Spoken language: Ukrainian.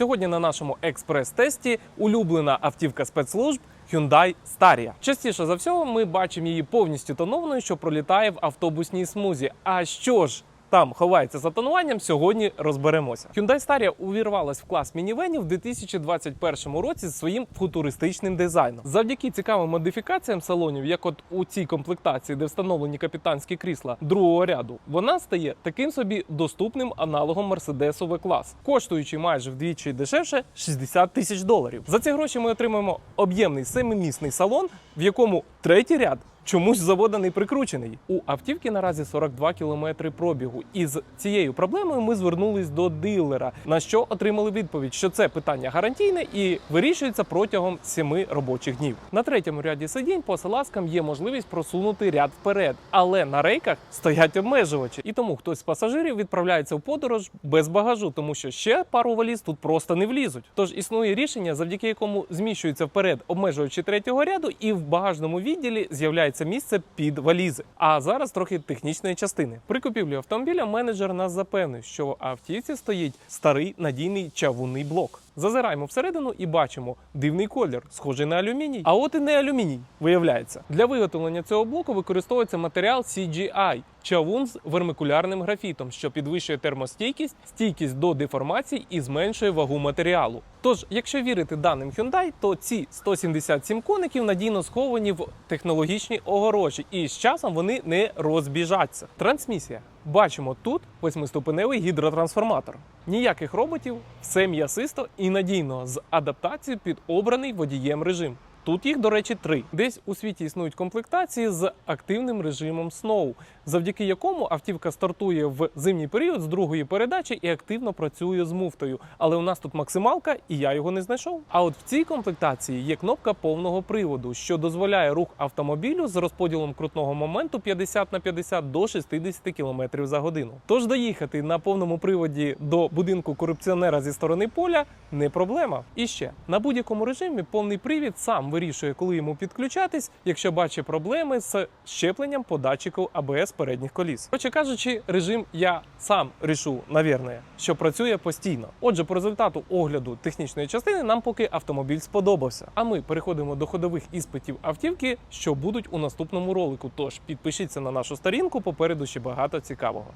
Сьогодні на нашому експрес-тесті улюблена автівка спецслужб Hyundai Staria. Частіше за всього ми бачимо її повністю тонованою, що пролітає в автобусній смузі. А що ж? Там ховається за тонуванням. Сьогодні розберемося. Hyundai Staria увірвалась в клас мінівенів в 2021 році з своїм футуристичним дизайном. Завдяки цікавим модифікаціям салонів, як от у цій комплектації, де встановлені капітанські крісла другого ряду, вона стає таким собі доступним аналогом Mercedes v клас, коштуючи майже вдвічі дешевше 60 тисяч доларів. За ці гроші ми отримаємо об'ємний семимісний салон, в якому третій ряд чомусь заводаний прикручений. У автівки наразі 42 кілометри пробігу. І з цією проблемою ми звернулись до дилера, на що отримали відповідь, що це питання гарантійне і вирішується протягом 7 робочих днів. На третьому ряді сидінь по салазкам є можливість просунути ряд вперед, але на рейках стоять обмежувачі, і тому хтось з пасажирів відправляється в подорож без багажу, тому що ще пару валіз тут просто не влізуть. Тож існує рішення, завдяки якому зміщується вперед обмежувачі третього ряду, і в багажному відділі з'являється місце під валізи. А зараз трохи технічної частини. При купівлі автомобіля менеджер нас запевнив, що в автівці стоїть старий надійний чавунний блок. Зазираємо всередину і бачимо дивний колір, схожий на алюміній. А от і не алюміній, виявляється. Для виготовлення цього блоку використовується матеріал CGI – чавун з вермикулярним графітом, що підвищує термостійкість, стійкість до деформацій і зменшує вагу матеріалу. Тож, якщо вірити даним Hyundai, то ці 177 коників надійно сховані в технологічній огорожі, і з часом вони не розбіжаться. Трансмісія. Бачимо тут восьмиступеневий гідротрансформатор. Ніяких роботів, все м'ясисто і надійно з адаптацією під обраний водієм режим. Тут їх, до речі, три. Десь у світі існують комплектації з активним режимом Snow, завдяки якому автівка стартує в зимній період з другої передачі і активно працює з муфтою. Але у нас тут максималка, і я його не знайшов. А от в цій комплектації є кнопка повного приводу, що дозволяє рух автомобілю з розподілом крутного моменту 50 на 50 до 60 км за годину. Тож доїхати на повному приводі до будинку корупціонера зі сторони поля не проблема. І ще на будь-якому режимі повний привід сам вирішує, коли йому підключатись, якщо бачить проблеми з щепленням по датчику АБС передніх коліс. Хоче кажучи, режим я сам рішу, навірне, що працює постійно. Отже, по результату огляду технічної частини нам поки автомобіль сподобався. А ми переходимо до ходових іспитів автівки, що будуть у наступному ролику. Тож підпишіться на нашу сторінку, попереду ще багато цікавого.